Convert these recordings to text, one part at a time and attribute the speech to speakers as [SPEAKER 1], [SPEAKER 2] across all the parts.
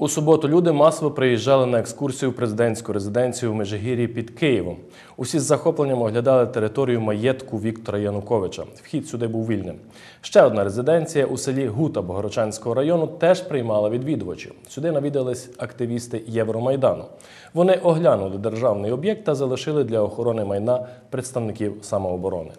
[SPEAKER 1] У суботу люди масово приїжджали на екскурсію в президентську резиденцію в Межигір'ї під Києвом. Усі з захопленням оглядали територію маєтку Віктора Януковича. Вхід сюди був вільним. Ще одна резиденція у селі Гута Богородчанського району теж приймала відвідувачів. Сюди навідались активісти Євромайдану. Вони оглянули державний об'єкт та залишили для охорони майна представників самооборони.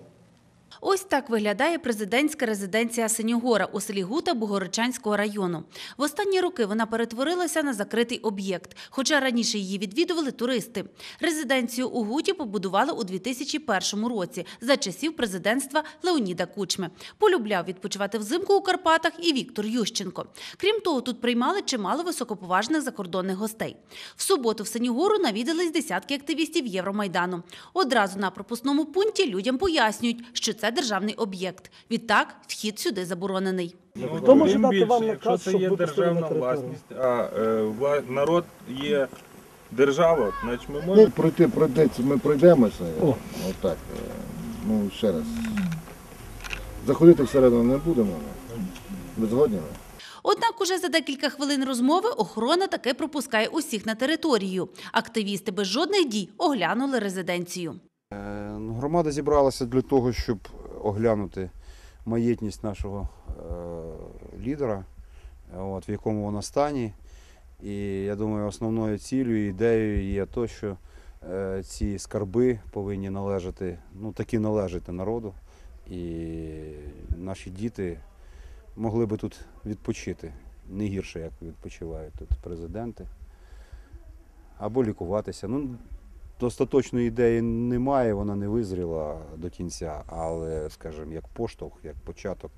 [SPEAKER 2] Ось так виглядає президентська резиденція Синьогора у селі Гута Богородчанського району. В останні роки вона перетворилася на закритий об'єкт, хоча раніше її відвідували туристи. Резиденцію у Гуті побудували у 2001 році за часів президентства Леоніда Кучми. Полюбляв відпочивати взимку у Карпатах і Віктор Ющенко. Крім того, тут приймали чимало високоповажних закордонних гостей. В суботу в Синьогору навідались десятки активістів Євромайдану. Одразу на пропускному пункті людям пояснюють, що це державний об'єкт. Відтак, вхід сюди заборонений.
[SPEAKER 3] Хто може дати
[SPEAKER 4] більше,
[SPEAKER 3] вам
[SPEAKER 4] якщо
[SPEAKER 3] наказ,
[SPEAKER 4] це
[SPEAKER 3] щоб
[SPEAKER 4] є
[SPEAKER 3] на
[SPEAKER 4] державна власність, а е, вла- народ є держава, значить ми
[SPEAKER 5] Ну,
[SPEAKER 4] можемо.
[SPEAKER 5] пройти, пройти, ми пройдемося. Отак. е, Ну, ще раз. Заходити всередину не будемо. Ви згодні?
[SPEAKER 2] Однак уже за декілька хвилин розмови охорона таки пропускає усіх на територію. Активісти без жодних дій оглянули резиденцію.
[SPEAKER 6] Е, ну, Громада зібралася для того, щоб оглянути маєтність нашого е, лідера, от, в якому вона стані. І я думаю, основною цілею ідеєю є те, що е, ці скарби повинні належати, ну такі належати народу. І наші діти могли би тут відпочити не гірше, як відпочивають тут президенти. Або лікуватися. Ну, Достаточної ідеї немає, вона не визріла до кінця, але, скажімо, як поштовх, як початок,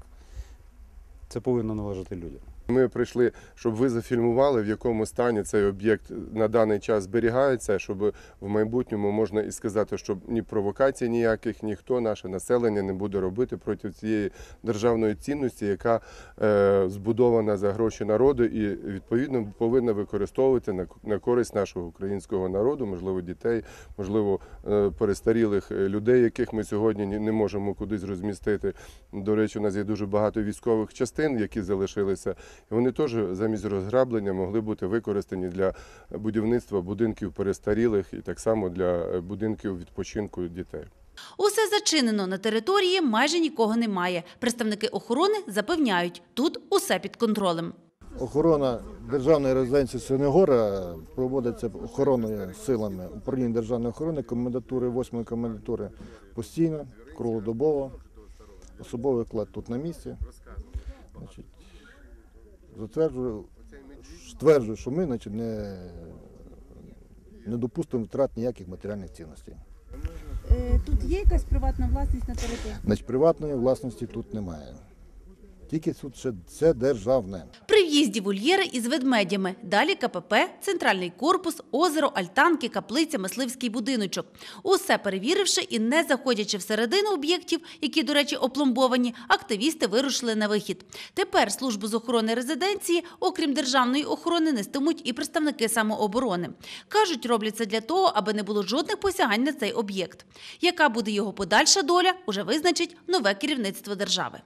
[SPEAKER 6] це повинно належати людям.
[SPEAKER 7] Ми прийшли, щоб ви зафільмували, в якому стані цей об'єкт на даний час зберігається, щоб в майбутньому можна і сказати, щоб ні провокацій ніяких, ніхто наше населення не буде робити проти цієї державної цінності, яка е, збудована за гроші народу і відповідно повинна використовувати на, на користь нашого українського народу, можливо, дітей, можливо, е, перестарілих е, людей, яких ми сьогодні не можемо кудись розмістити. До речі, у нас є дуже багато військових частин, які залишилися. І вони теж замість розграблення могли бути використані для будівництва будинків перестарілих і так само для е, будинків відпочинку дітей.
[SPEAKER 2] Усе зачинено на території, майже нікого немає. Представники охорони запевняють, тут усе під контролем.
[SPEAKER 5] Охорона державної резиденції Синегора проводиться охоронною силами управління державної охорони, комендатури, 8 комендатури постійно, круглодобово. Особовий склад тут на місці. Значить, затверджую, стверджую, що ми значить, не, не допустимо втрат ніяких матеріальних цінностей.
[SPEAKER 8] Е, Тут є якась приватна власність на території?
[SPEAKER 5] Значить, приватної власності тут немає. Тільки тут ще це державне.
[SPEAKER 2] При в'їзді вольєри із ведмедями. Далі КПП, центральний корпус, озеро, альтанки, каплиця, мисливський будиночок. Усе перевіривши і не заходячи всередину об'єктів, які, до речі, опломбовані, активісти вирушили на вихід. Тепер службу з охорони резиденції, окрім державної охорони, нестимуть і представники самооборони. Кажуть, роблять це для того, аби не було жодних посягань на цей об'єкт. Яка буде його подальша доля, уже визначить нове керівництво держави.